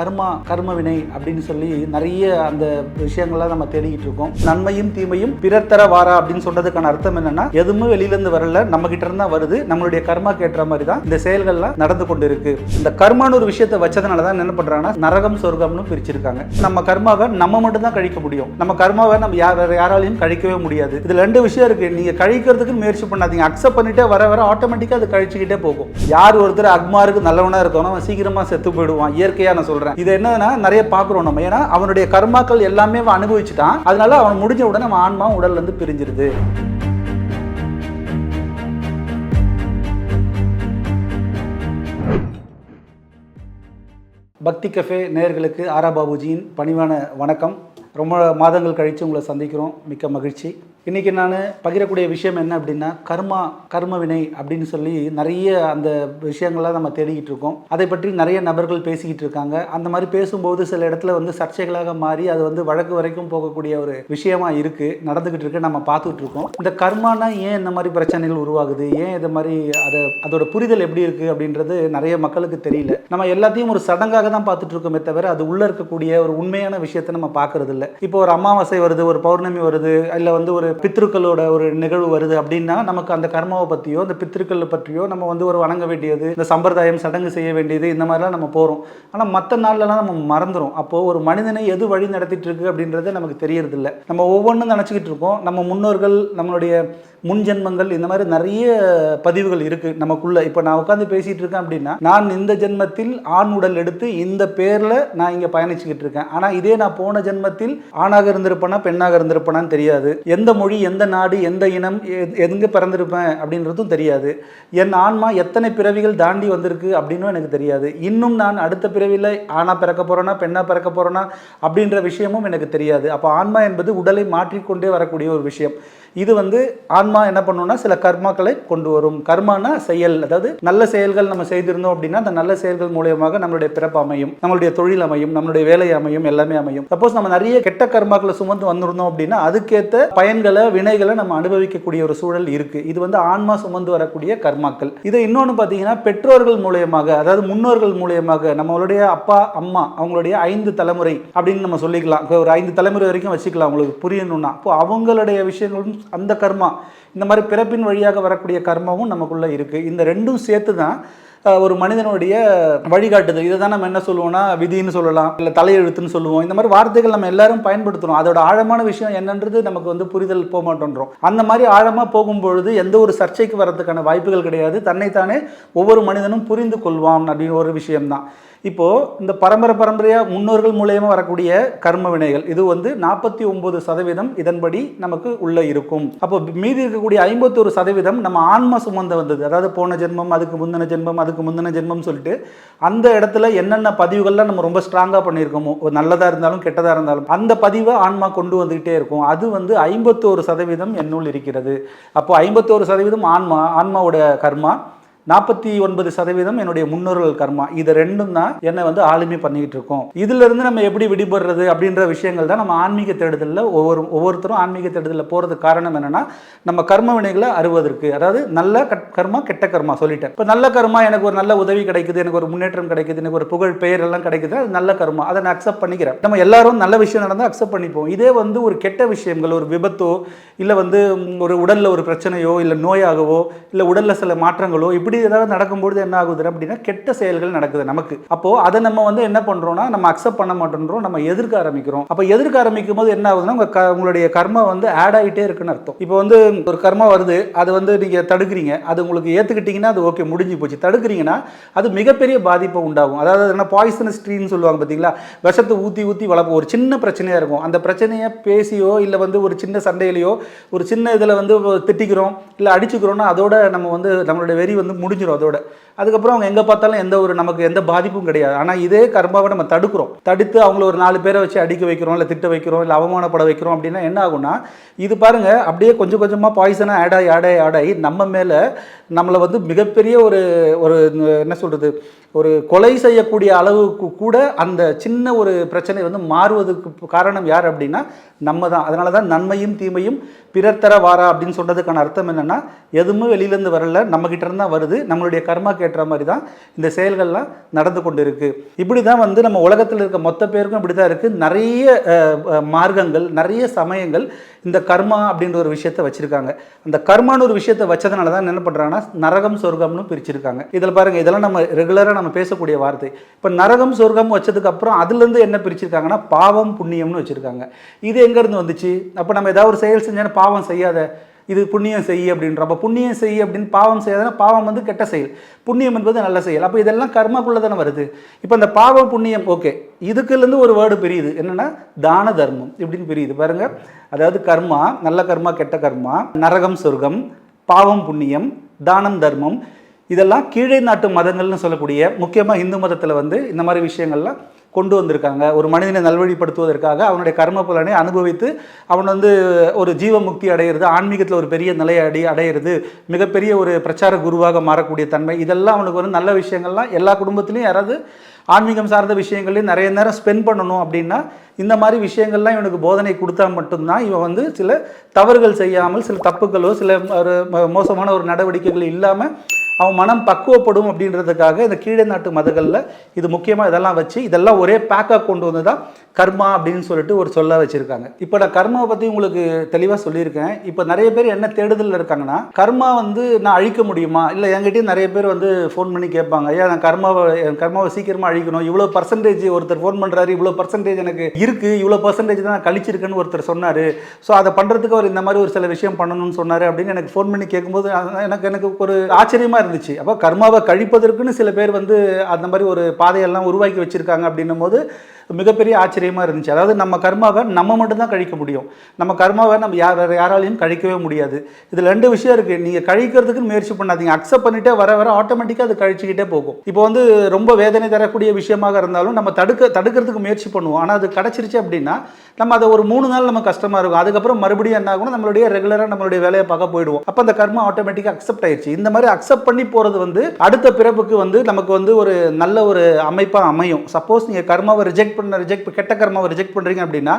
கர்மா கர்ம வினை அப்படின்னு சொல்லி நிறைய அந்த விஷயங்கள்லாம் நம்ம தேடிக்கிட்டு இருக்கோம். நன்மையும் தீமையும் பிறர் தர வாரா அப்படின்னு சொன்னதுக்கான அர்த்தம் என்னன்னா எதுவுமே வெளியிலேருந்து வரல நம்ம கிட்ட இருந்தா வருது நம்மளுடைய கர்மா ஏற்ற மாதிரி தான் இந்த செயல்கள்லாம் நடந்து கொண்டு இருக்கு இந்த கர்மான்னு ஒரு விஷயத்தை வச்சதுனால தான் என்ன பண்றாங்கன்னா நரகம் சொர்க்கம்னு பிரிச்சிருக்காங்க. நம்ம கர்மாவை நம்ம மட்டும் தான் கழிக்க முடியும். நம்ம கர்மாவை நம்ம யார் யாராலையும் கழிக்கவே முடியாது. இதுல ரெண்டு விஷயம் இருக்கு. நீங்க கழிக்கிறதுக்கு முயற்சி பண்ணாதீங்க. அக்செப்ட் பண்ணிட்டே வர வர ஆட்டோமேட்டிக்கா அது கழிச்சுக்கிட்டே போகும். யார் ஒருத்தர் அக்மாருக்கு நல்லவனா இருக்கானோ அவன் சீக்கிரமா செத்து போயிடுவான். இயற்கையா நான் சொல்றேன். இது என்னன்னா நிறைய பாக்குறோம் நம்ம. ஏன்னா அவனுடைய கர்மாக்கள் எல்லாமே அவன் அனுபவிச்சுட்டான். அதனால அவன் முடிஞ்ச உடனே அவன் ஆன்மா உடல்ல இருந்து பிரிஞ்சிருது. பக்தி கஃபே நேர்களுக்கு ஆரா பாபுஜியின் பணிவான வணக்கம். ரொம்ப மாதங்கள் கழித்து உங்களை சந்திக்கிறோம். மிக்க மகிழ்ச்சி. இன்றைக்கி நான் பகிரக்கூடிய விஷயம் என்ன அப்படின்னா கர்மா கர்ம வினை அப்படின்னு சொல்லி நிறைய அந்த விஷயங்கள்லாம் நம்ம தேடிக்கிட்டு இருக்கோம். அதை பற்றி நிறைய நபர்கள் பேசிக்கிட்டு இருக்காங்க. அந்த மாதிரி பேசும்போது சில இடத்துல வந்து சர்ச்சைகளாக மாறி அது வந்து வழக்கு வரைக்கும் போகக்கூடிய ஒரு விஷயமா இருக்குது நடந்துக்கிட்டு இருக்கு நம்ம பார்த்துட்டு இருக்கோம். இந்த கர்மானா ஏன் இந்த மாதிரி பிரச்சனைகள் உருவாகுது? ஏன் இது மாதிரி அதை அதோட புரிதல் எப்படி இருக்குது அப்படின்றது நிறைய மக்களுக்கு தெரியல. நம்ம எல்லாத்தையும் ஒரு சடங்காக தான் பார்த்துட்டு இருக்கோமே தவிர அது உள்ளே இருக்கக்கூடிய ஒரு உண்மையான விஷயத்தை நம்ம பார்க்கறது இல்லை இப்போ ஒரு அமாவாசை வருது ஒரு பௌர்ணமி வருது இல்லை வந்து ஒரு பித்ருக்களோட ஒரு நிகழ்வு வருது அப்படின்னா நமக்கு அந்த கர்மாவை பற்றியோ அந்த பித்ருக்கள் பற்றியோ நம்ம வந்து ஒரு வணங்க வேண்டியது இந்த சம்பிரதாயம் சடங்கு செய்ய வேண்டியது இந்த மாதிரிலாம் நம்ம போகிறோம் ஆனால் மற்ற நாள்லலாம் நம்ம மறந்துடும் அப்போது ஒரு மனிதனை எது வழி நடத்திட்டு இருக்கு அப்படின்றது நமக்கு தெரியறதில்ல. நம்ம ஒவ்வொன்றும் நினச்சிக்கிட்டு இருக்கோம். நம்ம முன்னோர்கள் நம்மளுடைய முன் ஜென்மங்கள் இந்த மாதிரி நிறைய பதிவுகள் இருக்குது நமக்குள்ள. இப்போ நான் உட்காந்து பேசிகிட்டு இருக்கேன் அப்படின்னா நான் இந்த ஜென்மத்தில் ஆண் உடல் எடுத்து இந்த பேரில் நான் இங்கே பயணிச்சுக்கிட்டு இருக்கேன். ஆனால் இதே நான் போன ஜென்மத்தில் ஆணாக இருந்திருப்பேனா பெண்ணாக இருந்திருப்பேனான்னு தெரியாது. எந்த மொழி எந்த நாடு எந்த இனம் எங்கே பிறந்திருப்பேன் அப்படின்றதும் தெரியாது. என் ஆன்மா எத்தனை பிறவிகள் தாண்டி வந்திருக்கு அப்படின்னும் எனக்கு தெரியாது. இன்னும் நான் அடுத்த பிறவியில் ஆணா பிறக்க போகிறேன்னா பெண்ணா பிறக்க போகிறேனா அப்படின்ற விஷயமும் எனக்கு தெரியாது. அப்போ ஆன்மா என்பது உடலை மாற்றிக்கொண்டே வரக்கூடிய ஒரு விஷயம். இது வந்து ஆன்மா என்ன பண்ணும்னா சில கர்மாக்களை கொண்டு வரும். கர்மானா செயல். அதாவது நல்ல செயல்கள் நம்ம செய்திருந்தோம் அப்படின்னா அந்த நல்ல செயல்கள் மூலியமாக நம்மளுடைய பிறப்பு அமையும் நம்மளுடைய தொழில் அமையும் நம்மளுடைய வேலை அமையும் எல்லாமே அமையும். சப்போஸ் நம்ம நிறைய கெட்ட கர்மாக்களை சுமந்து வந்திருந்தோம் அப்படின்னா அதுக்கேற்ற பயன்களை வினைகளை நம்ம அனுபவிக்கக்கூடிய ஒரு சூழல் இருக்கு. இது வந்து ஆன்மா சுமந்து வரக்கூடிய கர்மாக்கள். இதை இன்னொன்று பார்த்தீங்கன்னா பெற்றோர்கள் மூலியமாக அதாவது முன்னோர்கள் மூலியமாக நம்மளுடைய அப்பா அம்மா அவங்களுடைய ஐந்து தலைமுறை அப்படின்னு நம்ம சொல்லிக்கலாம். ஒரு ஐந்து தலைமுறை வரைக்கும் வச்சுக்கலாம் உங்களுக்கு புரியணும்னா அப்போ அவங்களுடைய விஷயங்களும் அந்த கர்மா இந்த மாதிரி பிறப்பின் வழியாக வரக்கூடிய கர்மாவும் நமக்குள்ளே இருக்குது இந்த ரெண்டும் சேர்த்து தான் ஒரு மனிதனுடைய வழிகாட்டுதல். இதை தான் நம்ம என்ன சொல்லுவோம்னா விதின்னு சொல்லலாம் இல்லை தலையெழுத்துன்னு சொல்லுவோம். இந்த மாதிரி வார்த்தைகள் நம்ம எல்லாரும் பயன்படுத்துகிறோம் அதோட ஆழமான விஷயம் என்னன்றது நமக்கு வந்து புரிதல் போக மாட்டோன்றோம். அந்த மாதிரி ஆழமாக போகும்பொழுது எந்த ஒரு சர்ச்சைக்கு வரதுக்கான வாய்ப்புகள் கிடையாது. தன்னைத்தானே ஒவ்வொரு மனிதனும் புரிந்து கொள்வான் அப்படின்னு ஒரு விஷயம்தான். இப்போது இந்த பரம்பரை பரம்பரையாக முன்னோர்கள் மூலயமா வரக்கூடிய கர்ம வினைகள் இது வந்து நாற்பத்தி ஒன்பது சதவீதம் இதன்படி நமக்கு உள்ளே இருக்கும். அப்போ மீதி இருக்கக்கூடிய ஐம்பத்தொரு சதவீதம் நம்ம ஆன்மா சுமந்த வந்தது. அதாவது போன ஜென்மம் அதுக்கு முந்தின ஜென்மம் அதுக்கு முந்தின ஜென்மம் சொல்லிட்டு அந்த இடத்துல என்னென்ன பதிவுகள்லாம் நம்ம ரொம்ப ஸ்ட்ராங்காக பண்ணியிருக்கோமோ ஒரு நல்லதாக இருந்தாலும் கெட்டதாக இருந்தாலும் அந்த பதிவை ஆன்மா கொண்டு வந்துக்கிட்டே இருக்கும். அது வந்து ஐம்பத்தோரு சதவீதம் என்னுள் இருக்கிறது. அப்போ ஐம்பத்தோரு சதவீதம் ஆன்மா ஆன்மாவோட கர்மா நாற்பத்தி ஒன்பது சதவீதம் என்னுடைய முன்னோர்கள் கர்மா. இது ரெண்டும் தான் என்னை வந்து ஆளுமை பண்ணிக்கிட்டு இருக்கோம். இதுல இருந்து நம்ம எப்படி விடுபடுறது அப்படின்ற விஷயங்கள் தான் நம்ம ஆன்மீக தேடுதலில் ஒவ்வொரு ஒவ்வொருத்தரும் ஆன்மீக தேடுதலில் போகிறதுக்கு காரணம் என்னன்னா நம்ம கர்ம வினைகளை அறுவதற்கு. அதாவது நல்ல கட்- கர்மா கெட்ட கர்மா சொல்லிட்டேன். இப்போ நல்ல கர்மா எனக்கு ஒரு நல்ல உதவி கிடைக்குது எனக்கு ஒரு முன்னேற்றம் கிடைக்குது எனக்கு ஒரு புகழ் பெயர் எல்லாம் கிடைக்குது அது நல்ல கர்மா. அதை நான் அக்செப்ட் பண்ணிக்கிறேன். நம்ம எல்லாரும் நல்ல விஷயம் நடந்தால் அக்செப்ட் பண்ணிப்போம். இதே வந்து ஒரு கெட்ட விஷயங்கள் ஒரு விபத்தோ இல்லை வந்து ஒரு உடலில் ஒரு பிரச்சனையோ இல்லை நோயாகவோ இல்லை உடலில் சில மாற்றங்களோ இப்படி ஏதாவது நடக்கும்பொழுது என்ன ஆகுது அப்படின்னா கெட்ட செயல்கள் நடக்குது நமக்கு. அப்போ அதை நம்ம வந்து என்ன பண்றோம்னா நம்ம அக்செப்ட் பண்ண மாட்டேன்றோம் நம்ம எதிர்க்க ஆரம்பிக்கிறோம். அப்போ எதிர்க்க ஆரம்பிக்கும் போது என்ன ஆகுதுன்னா உங்க க- உங்களுடைய கர்மா வந்து ஆட் ஆகிட்டே இருக்குன்னு அர்த்தம். இப்போ வந்து ஒரு கர்மா வருது அது வந்து நீங்க தடுக்கிறீங்க அது உங்களுக்கு ஏத்துக்கிட்டீங்கன்னா அது ஓகே முடிஞ்சு போச்சு. தடுக்கிறீங்கன்னா அது மிகப்பெரிய பாதிப்பை உண்டாகும். அதாவது என்ன பாய்சனஸ் ட்ரீன்னு சொல்லுவாங்க பார்த்தீங்களா விஷத்தை ஊற்றி ஊற்றி வளர்ப்போம். ஒரு சின்ன பிரச்சனையாக இருக்கும். அந்த பிரச்சனையை பேசியோ இல்லை வந்து ஒரு சின்ன சண்டையிலையோ ஒரு சின்ன இதில் வந்து திட்டிக்கிறோம் இல்லை அடிச்சுக்கிறோம்னா அதோட நம்ம வந்து நம்மளுடைய வெறி வந்து முடிஞ்சிடும் அதோட. அதுக்கப்புறம் அவங்க எங்கே பார்த்தாலும் எந்த ஒரு நமக்கு எந்த பாதிப்பும் கிடையாது. ஆனால் இதே கர்மாவை நம்ம தடுக்கிறோம். தடுத்து அவங்கள ஒரு நாலு பேரை வச்சு அடிக்க வைக்கிறோம் இல்லை திட்ட வைக்கிறோம் இல்லை அவமானப்பட வைக்கிறோம் அப்படின்னா என்ன ஆகும்னா இது பாருங்கள் அப்படியே கொஞ்சம் கொஞ்சமாக பாய்சனாக ஆட் ஆகி ஆட் ஆகி ஆட் ஆகி நம்ம மேலே நம்மளை வந்து மிகப்பெரிய ஒரு ஒரு என்ன சொல்கிறது ஒரு கொலை செய்யக்கூடிய அளவுக்கு கூட அந்த சின்ன ஒரு பிரச்சனை வந்து மாறுவதற்கு காரணம் யார் அப்படின்னா நம்ம தான். அதனால தான் நன்மையும் தீமையும் பிறர் தர வாரா அப்படின்னு சொன்னதுக்கான அர்த்தம் என்னென்னா எதுவுமே வெளியிலேருந்து வரல நம்ம இருந்து தான் வருது நம்மளுடைய கர்மா ஏற்ற மாதிரி தான் இந்த செயல்கள்லாம் நடந்து கொண்டு இருக்குது இப்படி தான் வந்து நம்ம உலகத்தில் இருக்க மொத்த பேருக்கும் இப்படி தான் இருக்குது நிறைய மார்க்கங்கள் நிறைய சமயங்கள் இந்த கர்மா அப்படின்ற ஒரு விஷயத்தை வச்சிருக்காங்க. அந்த கர்மான்னு ஒரு விஷயத்தை வச்சதுனால தான் என்ன பண்ணுறாங்கன்னா நரகம் சொர்க்கம்னு பிரிச்சிருக்காங்க. இதில் பாருங்க இதெல்லாம் நம்ம ரெகுலராக நம்ம பேசக்கூடிய வார்த்தை. இப்போ நரகம் சொர்க்கம் வச்சதுக்கு அப்புறம் அதுலேருந்து என்ன பிரிச்சிருக்காங்கன்னா பாவம் புண்ணியம்னு வச்சிருக்காங்க. இது எங்கேருந்து வந்துச்சு? அப்போ நம்ம ஏதாவது ஒரு செயல் செஞ்சாலும் பாவம் செய்யாத இது புண்ணியம் செய் அப்படின்றப்ப புண்ணியம் செய் அப்படின்னு பாவம் செய்யாதுன்னா பாவம் வந்து கெட்ட செயல். புண்ணியம் என்பது நல்ல செயல். அப்போ இதெல்லாம் கர்மாக்குள்ளே தானே வருது. இப்போ இந்த பாவம் புண்ணியம் ஓகே இதுக்குலேருந்து ஒரு வேர்டு பிரியுது. என்னென்னா தான தர்மம் இப்படின்னு பிரியுது. பாருங்க. அதாவது கர்மா நல்ல கர்மா கெட்ட கர்மா நரகம் சொர்க்கம் பாவம் புண்ணியம் தானம் தர்மம். இதெல்லாம் கீழே நாட்டு மதங்கள்னு சொல்லக்கூடிய முக்கியமாக இந்து மதத்தில் வந்து இந்த மாதிரி விஷயங்கள்லாம் கொண்டு வந்திருக்காங்க. ஒரு மனிதனை நல்வழிப்படுத்துவதற்காக அவனுடைய கர்ம பலனை அனுபவித்து அவன் வந்து ஒரு ஜீவமுக்தி அடையிறது ஆன்மீகத்தில் ஒரு பெரிய நிலையை அடி அடையிறது மிகப்பெரிய ஒரு பிரச்சார குருவாக மாறக்கூடிய தன்மை. இதெல்லாம் அவனுக்கு வந்து நல்ல விஷயங்கள்லாம் எல்லா குடும்பத்திலையும் யாராவது ஆன்மீகம் சார்ந்த விஷயங்களையும் நிறைய நேரம் ஸ்பெண்ட் பண்ணணும் அப்படின்னா இந்த மாதிரி விஷயங்கள்லாம் இவனுக்கு போதனை கொடுத்தா மட்டும்தான் இவன் வந்து சில தவறுகள் செய்யாமல் சில தப்புகளோ சில ஒரு மோசமான ஒரு நடவடிக்கைகள் இல்லாமல் அவன் மனம் பக்குவப்படும் அப்படின்றதுக்காக இந்த கீழே நாட்டு மதங்களில் இது முக்கியமாக இதெல்லாம் வச்சு இதெல்லாம் ஒரே பேக்காக கொண்டு வந்து தான் கர்மா அப்படின்னு சொல்லிட்டு ஒரு சொல்ல வச்சுருக்காங்க. இப்போ நான் கர்மாவை பற்றி உங்களுக்கு தெளிவாக சொல்லியிருக்கேன். இப்போ நிறைய பேர் என்ன தேடுதலில் இருக்காங்கன்னா கர்மா வந்து நான் அழிக்க முடியுமா? இல்லை என்கிட்டயும் நிறைய பேர் வந்து ஃபோன் பண்ணி கேட்பாங்க. ஐயா நான் கர்மாவை என் கர்மாவை சீக்கிரமாக அழிக்கணும். இவ்வளோ பர்சன்டேஜ் ஒருத்தர் ஃபோன் பண்ணுறாரு இவ்வளோ பர்சன்டேஜ் எனக்கு இருக்குது இவ்வளோ பர்சன்டேஜ் தான் நான் கழிச்சிருக்கேன்னு ஒருத்தர் சொன்னார். ஸோ அதை பண்ணுறதுக்கு அவர் இந்த மாதிரி ஒரு சில விஷயம் பண்ணணும்னு சொன்னார் அப்படின்னு எனக்கு ஃபோன் பண்ணி கேட்கும்போது எனக்கு எனக்கு ஒரு ஆச்சரியமாக இருந்துச்சு. அப்போ கர்மாவை கழிப்பதற்குன்னு சில பேர் வந்து அந்த மாதிரி ஒரு பாதையெல்லாம் உருவாக்கி வச்சுருக்காங்க அப்படின்னும் போது மிகப்பெரிய ஆச்சரியமாக இருந்துச்சு. அதாவது நம்ம கர்மாவை நம்ம மட்டும்தான் கழிக்க முடியும். நம்ம கர்மாவை நம்ம யார் வேறு யாராலையும் கழிக்கவே முடியாது. இதில் ரெண்டு விஷயம் இருக்குது நீங்கள் கழிக்கிறதுக்கு முயற்சி பண்ணாதீங்க. அக்செப்ட் பண்ணிட்டே வர வர ஆட்டோமேட்டிக்காக அது கழிச்சுக்கிட்டே போகும். இப்போ வந்து ரொம்ப வேதனை தரக்கூடிய விஷயமாக இருந்தாலும் நம்ம தடுக்க தடுக்கிறதுக்கு முயற்சி பண்ணுவோம். ஆனால் அது கிடச்சிருச்சு அப்படின்னா நம்ம அதை ஒரு மூணு நாள் நம்ம கஷ்டமாக இருக்கும். அதுக்கப்புறம் மறுபடியும் என்ன ஆகும் நம்மளுடைய ரெகுலராக நம்மளுடைய வேலையை பார்க்க போயிடுவோம். அப்போ அந்த கர்மா ஆட்டோமேட்டிக்காக அக்செப்ட் ஆயிடுச்சு இந்த மாதிரி அக்செப்ட் பண்ணி போகிறது வந்து அடுத்த பிறப்புக்கு வந்து நமக்கு வந்து ஒரு நல்ல ஒரு அமைப்பாக அமையும். சப்போஸ் நீங்கள் கர்மாவை ரிஜெக்ட் பண்ண ரிஜெக்ட் கெட்ட கர்மாவை ரிஜெக்ட் பண்ணுறீங்க அப்படின்னா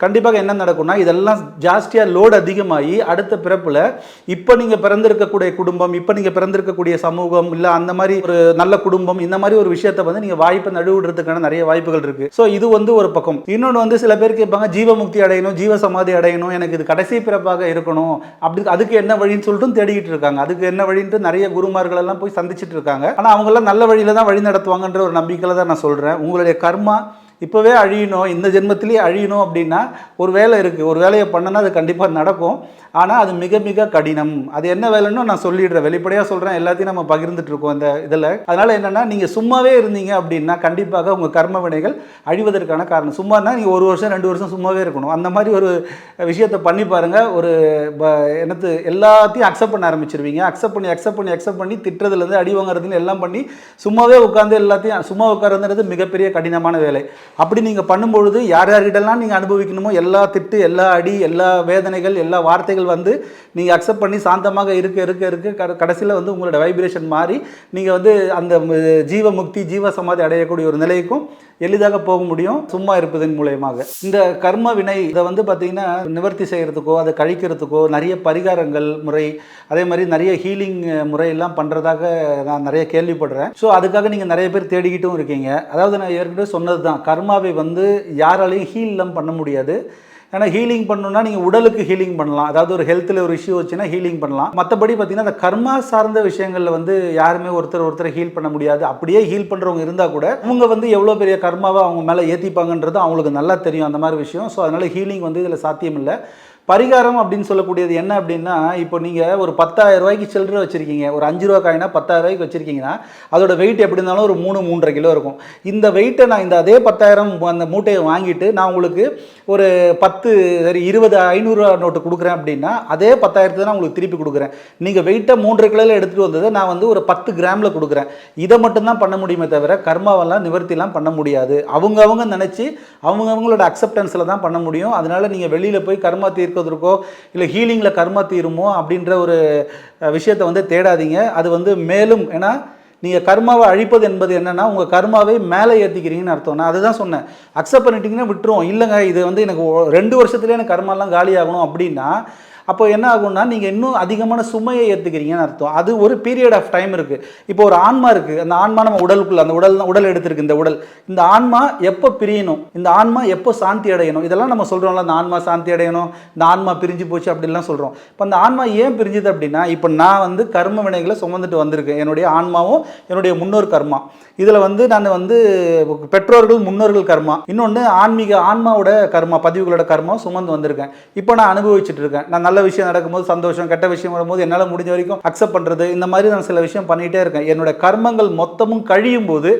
கண்டிப்பாக என்ன நடக்கும்னா இதெல்லாம் ஜாஸ்தியாக லோடு அதிகமாகி அடுத்த பிறப்பில் இப்போ நீங்கள் பிறந்திருக்கக்கூடிய குடும்பம் இப்போ நீங்கள் பிறந்திருக்கக்கூடிய சமூகம் இல்லை அந்த மாதிரி ஒரு நல்ல குடும்பம் இந்த மாதிரி ஒரு விஷயத்தை வந்து நீங்கள் வாய்ப்பை நடுவிடுறதுக்கான நிறைய வாய்ப்புகள் இருக்குது ஸோ இது வந்து ஒரு பக்கம். இன்னொன்று வந்து சில பேர் கேட்பாங்க ஜீவமுக்தி அடையணும் ஜீவ சமாதி அடையணும் எனக்கு இது கடைசி பிறப்பாக இருக்கணும். அப்படி அதுக்கு என்ன வழின்னு சொல்லிட்டு தேடிக்கிட்டு இருக்காங்க. அதுக்கு என்ன வழின்ட்டு நிறைய குருமார்கள் எல்லாம் போய் சந்திச்சிட்டு இருக்காங்க. ஆனால் அவங்கெல்லாம் நல்ல வழியில தான் வழி நடத்துவாங்கன்ற ஒரு நம்பிக்கையில் தான் நான் சொல்கிறேன் உங்களுடைய கர்மா இப்போவே அழியணும் இந்த ஜென்மத்திலேயே அழியணும் அப்படின்னா ஒரு வேலை இருக்குது ஒரு வேலையை பண்ணனா அது கண்டிப்பாக நடக்கும். ஆனால் அது மிக மிக கடினம். அது என்ன வேலைன்னு நான் சொல்லிடுறேன். வெளிப்படையாக சொல்கிறேன் எல்லாத்தையும் நம்ம பகிர்ந்துட்டு இருக்கோம் இந்த இதில். அதனால் என்னென்னா நீங்கள் சும்மாவே இருந்தீங்க அப்படின்னா கண்டிப்பாக உங்கள் கர்ம வினைகள் அழிவதற்கான காரணம். சும்மானா நீங்கள் ஒரு வருஷம் ரெண்டு வருஷம் சும்மாவே இருக்கணும். அந்த மாதிரி ஒரு விஷயத்தை பண்ணி பாருங்கள் ஒரு ப- என்னது எல்லாத்தையும் அக்செப்ட் பண்ண ஆரம்பிச்சிருவீங்க. அக்செப்ட் பண்ணி அக்செப்ட் பண்ணி அக்செப்ட் பண்ணி திட்டுறதுலேருந்து அடி வாங்குறதுன்னு எல்லாம் பண்ணி சும்மாவே உட்காந்து எல்லாத்தையும் சும்மா உட்காருங்கிறது மிகப்பெரிய கடினமான வேலை. அப்படி நீங்கள் பண்ணும்பொழுது யார் யார்கிட்டலாம் நீங்கள் அனுபவிக்கணுமோ எல்லா திட்டு எல்லா அடி எல்லா வேதனைகள் எல்லா வார்த்தைகள் வந்து நீங்கள் அக்செப்ட் பண்ணி சாந்தமாக இருக்க இருக்க இருக்க கடைசியில் வந்து உங்களோட வைப்ரேஷன் மாறி நீங்கள் வந்து அந்த ஜீவ முக்தி ஜீவ சமாதி அடையக்கூடிய ஒரு நிலைக்கும் எளிதாக போக முடியும். சும்மா இருப்பதன் மூலயமாக. இந்த கர்ம வினை இதை வந்து பார்த்தீங்கன்னா நிவர்த்தி செய்கிறதுக்கோ அதை கழிக்கிறதுக்கோ நிறைய பரிகாரங்கள் முறை அதே மாதிரி நிறைய ஹீலிங் முறையெல்லாம் பண்ணுறதாக நான் நிறைய கேள்விப்படுறேன். ஸோ அதுக்காக நீங்கள் நிறைய பேர் தேடிக்கிட்டும் இருக்கீங்க. அதாவது நான் ஏற்கனவே சொன்னது தான் கர்மாவை வந்து யாராலையும் ஹீல்லாம் பண்ண முடியாது. ஏன்னா ஹீலிங் பண்ணணும்னா நீங்கள் உடலுக்கு ஹீலிங் பண்ணலாம். அதாவது ஒரு ஹெல்த்தில் ஒரு இஷ்யூ வச்சுன்னா ஹீலிங் பண்ணலாம். மற்றபடி பார்த்தீங்கன்னா அந்த கர்மா சார்ந்த விஷயங்களில் வந்து யாருமே ஒருத்தர் ஒருத்தர் ஹீல் பண்ண முடியாது. அப்படியே ஹீல் பண்ணுறவங்க இருந்தால் கூட அவங்க வந்து எவ்வளோ பெரிய கர்மாவை அவங்க மேலே ஏற்றிப்பாங்கன்றது அவங்களுக்கு நல்லா தெரியும் அந்த மாதிரி விஷயம். ஸோ அதனால் ஹீலிங் வந்து இதில் சாத்தியம் இல்லை பரிகாரம் அப்படின்னு சொல்லக்கூடியது என்ன அப்படின்னா இப்போ நீங்கள் ஒரு பத்தாயிரம் ரூபாய்க்கு சில்லறை வச்சுருக்கீங்க. ஒரு அஞ்சு ரூபா காயினா பத்தாயிரம் ரூபாய்க்கு வச்சுருக்கீங்கன்னா அதோட வெயிட் எப்படி இருந்தாலும் ஒரு மூணு மூன்றரை கிலோ இருக்கும். இந்த வெயிட்டை நான் இந்த அதே பத்தாயிரம் அந்த மூட்டையை வாங்கிட்டு நான் உங்களுக்கு ஒரு பத்து சரி இருபது ஐநூறுரூவா நோட்டு கொடுக்குறேன் அப்படின்னா அதே பத்தாயிரத்தை நான் உங்களுக்கு திருப்பி கொடுக்குறேன். நீங்கள் வெயிட்டை மூன்றரை கிலோவில் எடுத்துகிட்டு வந்ததை நான் வந்து ஒரு பத்து கிராமில் கொடுக்குறேன். இதை மட்டும்தான் பண்ண முடியுமே தவிர கர்மாவெல்லாம் நிவர்த்திலாம் பண்ண முடியாது. அவங்க அவங்க நினச்சி அவங்க அவங்களோட அக்செப்டன்ஸில் தான் பண்ண முடியும். அதனால் நீங்கள் வெளியில் போய் கர்மா தீர்க்கிறதுக்கோ இல்லை ஹீலிங்கில் கர்மா தீருமோ அப்படின்ற ஒரு விஷயத்தை வந்து தேடாதீங்க. அது வந்து மேலும் ஏன்னா நீங்கள் கர்மாவை அழிப்பது என்பது என்னென்னா உங்கள் கர்மாவை மேலே ஏற்றிக்கிறீங்கன்னு அர்த்தம். நான் அதுதான் சொன்னேன். அக்செப்ட் பண்ணிட்டீங்கன்னா விட்டுருவோம். இல்லைங்க இது வந்து எனக்கு ரெண்டு வருஷத்துலேயே எனக்கு கர்மாலாம் காலியாகணும் அப்படின்னா அப்போ என்ன ஆகும்னா நீங்கள் இன்னும் அதிகமான சுமையை ஏற்றுக்கிறீங்கன்னு அர்த்தம். அது ஒரு பீரியட் ஆஃப் டைம் இருக்குது இப்போ ஒரு ஆன்மா இருக்குது அந்த ஆன்மா நம்ம உடலுக்குள்ள அந்த உடல் உடல் எடுத்திருக்கு இந்த உடல். இந்த ஆன்மா எப்போ பிரியணும்? இந்த ஆன்மா எப்போ சாந்தி அடையணும்? இதெல்லாம் நம்ம சொல்கிறோம்ல அந்த ஆன்மா சாந்தி அடையணும் இந்த ஆன்மா பிரிஞ்சு போச்சு அப்படிலாம் சொல்கிறோம் இப்போ அந்த ஆன்மா ஏன் பிரிஞ்சுது அப்படின்னா இப்போ நான் வந்து கர்ம வினைகளை சுமந்துட்டு வந்திருக்கேன். என்னுடைய ஆன்மாவும் என்னுடைய முன்னோர் கர்மா. இதில் வந்து நான் வந்து பெற்றோர்கள் முன்னோர்கள் கர்மா. இன்னொன்று ஆன்மீக ஆன்மாவோட கர்மா பதிவுகளோட கர்மா சுமந்து வந்திருக்கேன். இப்போ நான் அனுபவிச்சுட்டு இருக்கேன். நான் நல்ல விஷயம் நடக்கும்போது சந்தோஷம் கெட்ட விஷயம் வரும்போது என்னால் முடிஞ்ச வரைக்கும் அக்செப்ட் பண்ணுறது இந்த மாதிரி நான் சில விஷயம் பண்ணிகிட்டே இருக்கேன். என்னோட கர்மங்கள் மொத்தமும் கழியும் போது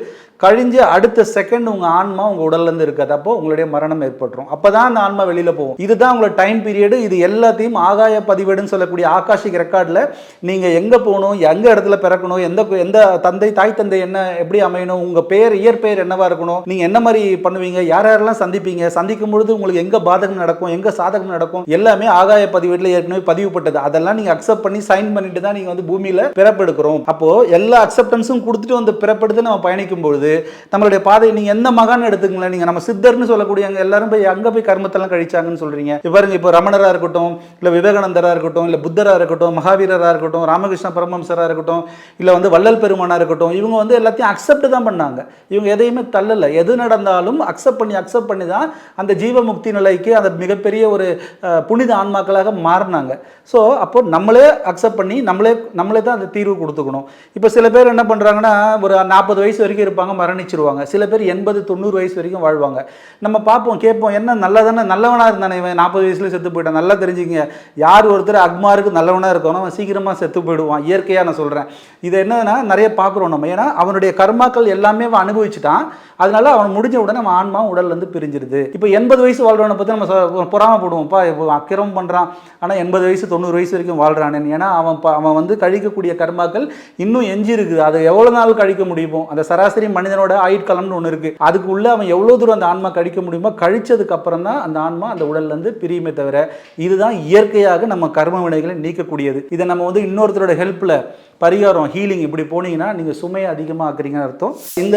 கழிஞ்சு அடுத்த செகண்ட் உங்கள் ஆன்மா உங்கள் உடல்லேருந்து இருக்காது. அப்போ உங்களுடைய மரணம் ஏற்பட்டுரும். அப்போ தான் அந்த ஆன்மா வெளியில் போகும். இதுதான் உங்களோட டைம் பீரியடு இது எல்லாத்தையும் ஆகாய பதிவேடுன்னு சொல்லக்கூடிய ஆகாஷிக் ரெக்கார்டில் நீங்கள் எங்கே போகணும் எங்கே இடத்துல பிறக்கணும் எந்த எந்த தந்தை தாய் தந்தை என்ன எப்படி அமையணும் உங்கள் பேர் இயற்பெயர் என்னவா இருக்கணும் நீங்கள் என்ன மாதிரி பண்ணுவீங்க யார் யாரெல்லாம் சந்திப்பீங்க சந்திக்கும் பொழுது உங்களுக்கு எங்கே பாதகம் நடக்கும் எங்கே சாதகம் நடக்கும் எல்லாமே ஆகாய பதிவேட்டில் ஏற்கனவே பதிவுப்பட்டது அதெல்லாம் நீங்கள் அக்செப்ட் பண்ணி சைன் பண்ணிட்டு தான் நீங்கள் வந்து பூமியில் பிறப்பெடுக்கிறோம் அப்போது எல்லா அக்செப்டன்ஸும் கொடுத்துட்டு வந்து பிறப்பெடுத்து நம்ம பயணிக்கும் பொழுது. நம்மளுடைய பாதை நீங்க எந்த மகான் எடுத்துங்களேன் நீங்க நம்ம சித்தர்னு சொல்லக்கூடிய அங்கே எல்லாரும் போய் அங்க போய் கர்மத்தெல்லாம் கழிச்சாங்கன்னு சொல்றீங்க. இவருங்க பாருங்க இப்போ ரமணரா இருக்கட்டும் இல்ல விவேகானந்தரா இருக்கட்டும் இல்ல புத்தரா இருக்கட்டும் மகாவீரரா இருக்கட்டும் ராமகிருஷ்ண பரமஹம்சரா இருக்கட்டும் இல்ல வந்து வள்ளல் பெருமானா இருக்கட்டும் இவங்க வந்து எல்லாத்தையும் அக்செப்ட் தான் பண்ணாங்க. இவங்க எதையுமே தள்ளல. எது நடந்தாலும் அக்செப்ட் பண்ணி அக்செப்ட் பண்ணி தான் அந்த ஜீவ முக்தி நிலைக்கு அந்த மிகப்பெரிய ஒரு புனித ஆன்மாக்களாக மாறினாங்க. ஸோ அப்போ நம்மளே அக்செப்ட் பண்ணி நம்மளே நம்மளே தான் அந்த தீர்வு கொடுத்துக்கணும். இப்போ சில பேர் என்ன பண்ணுறாங்கன்னா ஒரு நாற்பது வயசு வரைக்கும் இருப்பாங்க மரணிச்சிருவாங்க. சில பேர் எண்பது தொண்ணூறு வயசு வரைக்கும் வாழ்வாங்க. நம்ம பார்ப்போம் கேட்போம் என்ன நல்லா தானே நல்லவனாக இருந்தானே இவன்? நாற்பது வயசுல செத்து போயிட்டான். நல்லா தெரிஞ்சுக்கங்க. யார் ஒருத்தர் அக்மாருக்கு நல்லவனாக இருக்கணும் அவன் சீக்கிரமாக செத்து போயிடுவான். இயற்கையாக நான் சொல்கிறேன் இது என்னன்னா நிறைய பார்க்குறோம் நம்ம. ஏன்னா அவனுடைய கர்மாக்கள் எல்லாமே அவன் அனுபவிச்சுட்டான். அதனால அவன் முடிஞ்ச உடனே அவன் ஆன்மா உடல்லேருந்து பிரிஞ்சிருது. இப்போ எண்பது வயசு வாழ்றவனை பற்றி நம்ம சொ- பொறாமைப்படுவோம்ப்பா இப்போ அக்கிரமம் பண்ணுறான் ஆனால் எண்பது வயசு தொண்ணூறு வயசு வரைக்கும் வாழ்கிறானே ஏன்னா அவன் அவன் வந்து கழிக்கக்கூடிய கர்மாக்கள் இன்னும் எஞ்சி இருக்குது அதை எவ்வளோ நாள் கழிக்க முடியுமோ அந்த சராசரி மனிதனோட ஆயுட்காலம்னு ஒன்று இருக்குது அதுக்குள்ளே அவன் எவ்வளோ தூரம் அந்த ஆன்மா கழிக்க முடியுமோ கழிச்சதுக்கு அப்புறம் தான் அந்த ஆன்மா அந்த உடல்லேருந்து பிரியுமே தவிர இதுதான் இயற்கையாக நம்ம கர்ம வினைகளை நீக்கக்கூடியது. இதை நம்ம வந்து இன்னொருத்தரோட ஹெல்ப்பில் பரிகாரம் ஹீலிங் இப்படி போனீங்கன்னா நீங்கள் சுமையை அதிகமாக ஆக்குறீங்கன்னு அர்த்தம். இந்த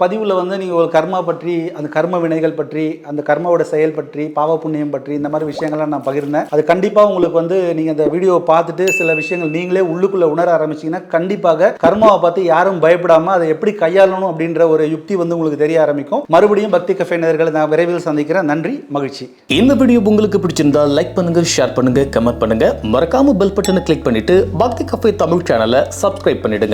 பதிவில் வந்து நீங்கள் ஒரு கர்மா பற்றி அந்த கர்ம வினைகள் பற்றி அந்த கர்மாவோட செயல் பற்றி பாவ புண்ணியம் பற்றி இந்த மாதிரி விஷயங்கள்லாம் நான் பகிர்ந்தேன். அது கண்டிப்பாக உங்களுக்கு வந்து நீங்கள் அந்த வீடியோவை பார்த்துட்டு சில விஷயங்கள் நீங்களே உள்ளுக்குள்ளே உணர ஆரம்பிச்சீங்கன்னா கண்டிப்பாக கர்மாவை பார்த்து யாரும் பயப்படாமல் அதை எப்படி கையாளணும் அப்படின்ற ஒரு யுக்தி வந்து உங்களுக்கு தெரிய ஆரம்பிக்கும். மறுபடியும் பக்தி கஃபே நேர்களை நான் விரைவில் சந்திக்கிறேன். நன்றி மகிழ்ச்சி. இந்த வீடியோ உங்களுக்கு பிடிச்சிருந்தால் லைக் பண்ணுங்க ஷேர் பண்ணுங்க கமெண்ட் பண்ணுங்க. மறக்காம பெல் பட்டனை கிளிக் பண்ணிட்டு பக்தி கஃபே தமிழ் சேனல் சேனலை சப்ஸ்கிரைப் பண்ணிடுங்க.